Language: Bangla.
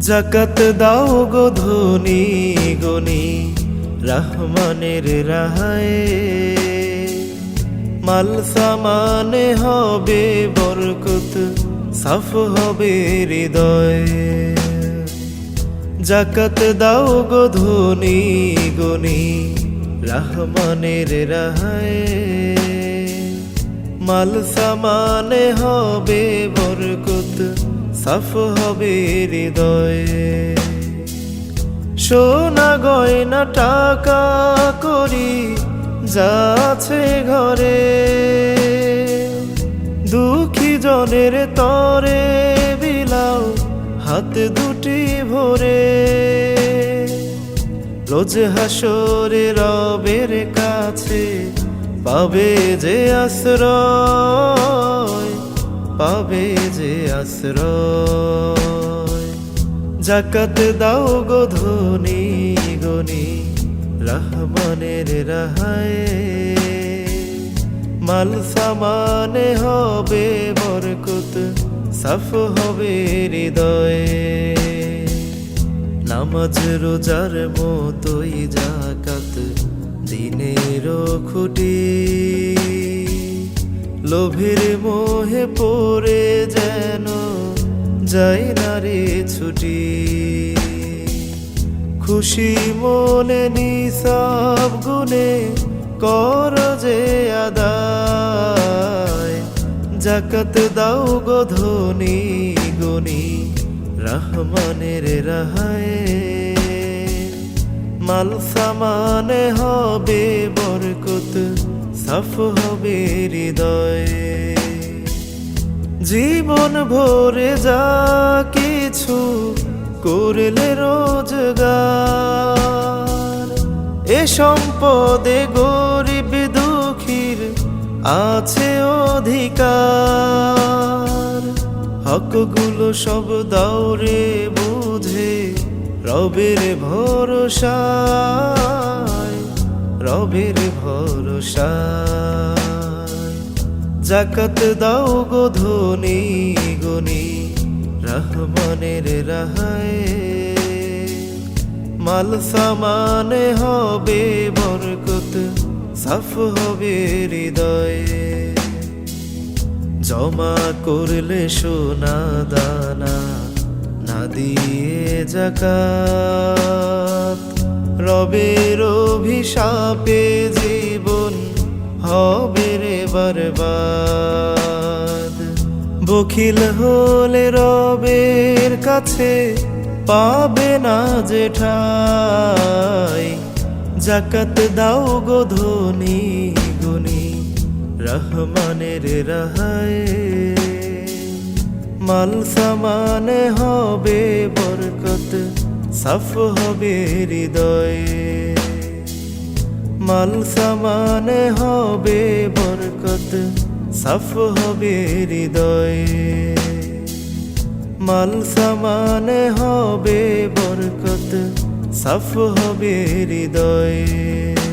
জাকাত দাও গো ধনী গনি, রহমানের রাহায় মাল সামানে হবে বরকত, সাফ হবে হৃদয়। জাকাত দাও গো ধনী গনি, রহমানের রাহায় মাল সামানে হবে বরকত সাফ হবে হৃদয়। সোনা গয়না টাকা করি যাচ্ছে ঘরে। দুঃখী জনের তরে বিলাও হাত দুটি ভরে। রোজ হাসরে রবের কাছে পাবে যে আশ্রয়। পাবে যে আশ্রয়। জাকাত দাও গো ধনী গনি, রহমানের রাহায়। মাল সামানে হবে বরকত, সাফ হবে হৃদয়ে। নামাজ রোজার মতোই জাকাত দিনের খুঁটি। লোভের মোহে পড়ে যেন যাই না রে ছুটি। খুশি মনে নিসব গুনে কর যে আদায়। জাকাত দাও গো ধনী গনি রহমানের রাহায় মাল সামানে হবে বরকত সাফ হবে হৃদয়ে। জীবন ভরে যা কিছু করলে রোজগার। এ সম্পদে গরিব দুঃখীর আছে অধিকার। হকগুলো সব দাওরে বুঝে, রবের ভরসায় রবের ভরসায় জাকাত দাও গো ধনী গনি রহমানের রাহায় মাল সামানে হবে বরকত, সাফ হবে হৃদয়ে। জমা করলে সোনা দানা, না দিয়ে জাকাত। রবের অভিশাপে জীবন হবে রে বরবাদ। বখিল হলে রবের কাছে পাবে না জেঠাই জাকাত দাও গো ধনী গুনি রহমানের রাহায় মাল সামানে হবে বরকত সাফ হবে হৃদয়ে। মাল সামানে হবে বরকত, সাফ হবে হৃদয়ে। মাল সামানে হবে বরকত, সাফ হবে হৃদয়ে।